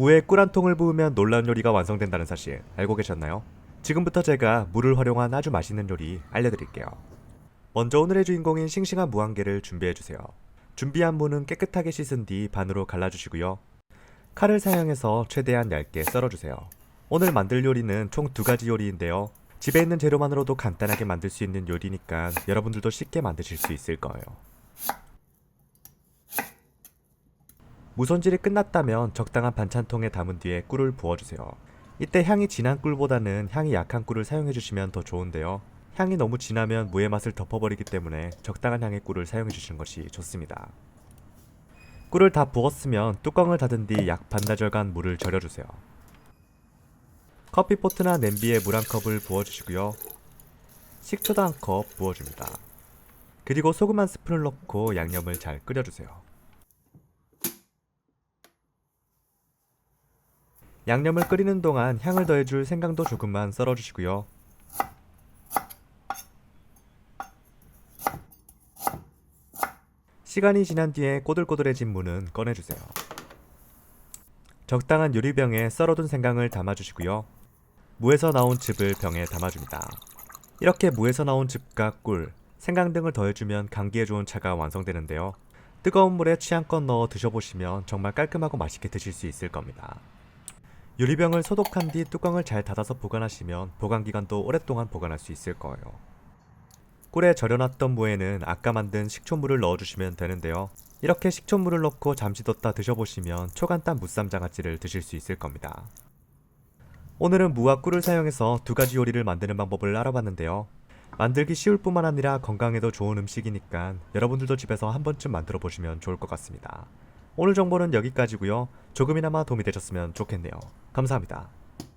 무에 꿀 한 통을 부으면 놀라운 요리가 완성된다는 사실 알고 계셨나요? 지금부터 제가 물을 활용한 아주 맛있는 요리 알려드릴게요. 먼저 오늘의 주인공인 싱싱한 무한개를 준비해주세요. 준비한 무는 깨끗하게 씻은 뒤 반으로 갈라주시고요. 칼을 사용해서 최대한 얇게 썰어주세요. 오늘 만들 요리는 총 두 가지 요리인데요. 집에 있는 재료만으로도 간단하게 만들 수 있는 요리니까 여러분들도 쉽게 만드실 수 있을 거예요. 무손질이 끝났다면 적당한 반찬통에 담은 뒤에 꿀을 부어주세요. 이때 향이 진한 꿀보다는 향이 약한 꿀을 사용해주시면 더 좋은데요. 향이 너무 진하면 무의 맛을 덮어버리기 때문에 적당한 향의 꿀을 사용해주시는 것이 좋습니다. 꿀을 다 부었으면 뚜껑을 닫은 뒤 약 반나절간 물을 절여주세요. 커피포트나 냄비에 물 한 컵을 부어주시고요. 식초도 한 컵 부어줍니다. 그리고 소금 한 스푼을 넣고 양념을 잘 끓여주세요. 양념을 끓이는 동안 향을 더해줄 생강도 조금만 썰어주시고요. 시간이 지난 뒤에 꼬들꼬들해진 무는 꺼내주세요. 적당한 유리병에 썰어둔 생강을 담아주시고요. 무에서 나온 즙을 병에 담아줍니다. 이렇게 무에서 나온 즙과 꿀, 생강 등을 더해주면 감기에 좋은 차가 완성되는데요. 뜨거운 물에 취향껏 넣어 드셔보시면 정말 깔끔하고 맛있게 드실 수 있을 겁니다. 유리병을 소독한 뒤 뚜껑을 잘 닫아서 보관하시면 보관 기간도 오랫동안 보관할 수 있을 거예요. 꿀에 절여놨던 무에는 아까 만든 식초물을 넣어주시면 되는데요. 이렇게 식초물을 넣고 잠시 뒀다 드셔보시면 초간단 무쌈장아찌를 드실 수 있을 겁니다. 오늘은 무와 꿀을 사용해서 두 가지 요리를 만드는 방법을 알아봤는데요. 만들기 쉬울 뿐만 아니라 건강에도 좋은 음식이니까 여러분들도 집에서 한 번쯤 만들어 보시면 좋을 것 같습니다. 오늘 정보는 여기까지고요. 조금이나마 도움이 되셨으면 좋겠네요. 감사합니다.